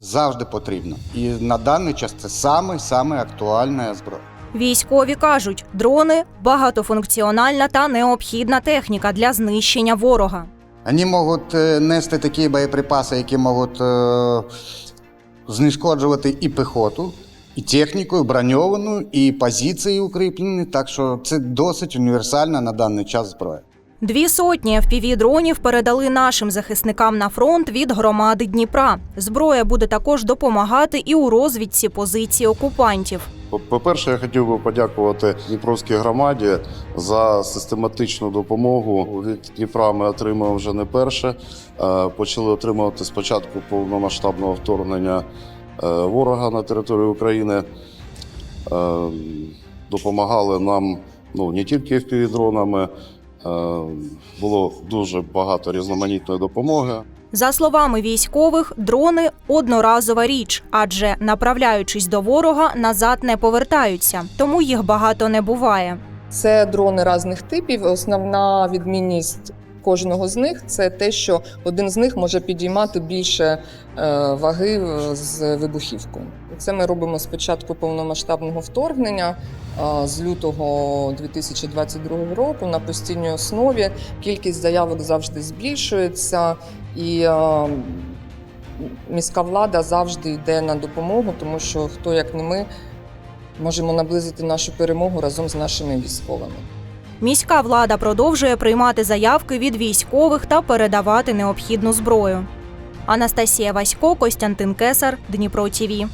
Завжди потрібно. І на даний час це саме саме актуальна зброя. Військові кажуть, дрони багатофункціональна та необхідна техніка для знищення ворога. Вони можуть е, нести такі боєприпаси, які можуть е, знешкоджувати і піхоту, і техніку, і броньовану, і позиції укріплені. Так що це досить універсальна на даний час зброя. Дві сотні fpv дронів передали нашим захисникам на фронт від громади Дніпра. Зброя буде також допомагати і у розвідці позицій окупантів. По- По-перше, я хотів би подякувати Дніпровській громаді за систематичну допомогу. Від Дніпра ми отримуємо вже не перше. Е, Почали отримувати спочатку повномасштабного вторгнення е, ворога на територію України. Е, Допомагали нам ну, не тільки FPV-дронами, е, було дуже багато різноманітної допомоги. За словами військових, дрони одноразова річ, адже направляючись до ворога, назад не повертаються, тому їх багато не буває. Це дрони різних типів. Основна відмінність кожного з них це те, що один з них може підіймати більше е, ваги е, з вибухівкою. Це ми робимо з початку повномасштабного вторгнення е, з лютого 2022 року на постійній основі. Кількість заявок завжди збільшується, і міська влада завжди йде на допомогу, тому що хто як не ми можемо наблизити нашу перемогу разом з нашими військовими. Міська влада продовжує приймати заявки від військових та передавати необхідну зброю. Анастасія Васько, Костянтин Кесар, Дніпро ТІВІ.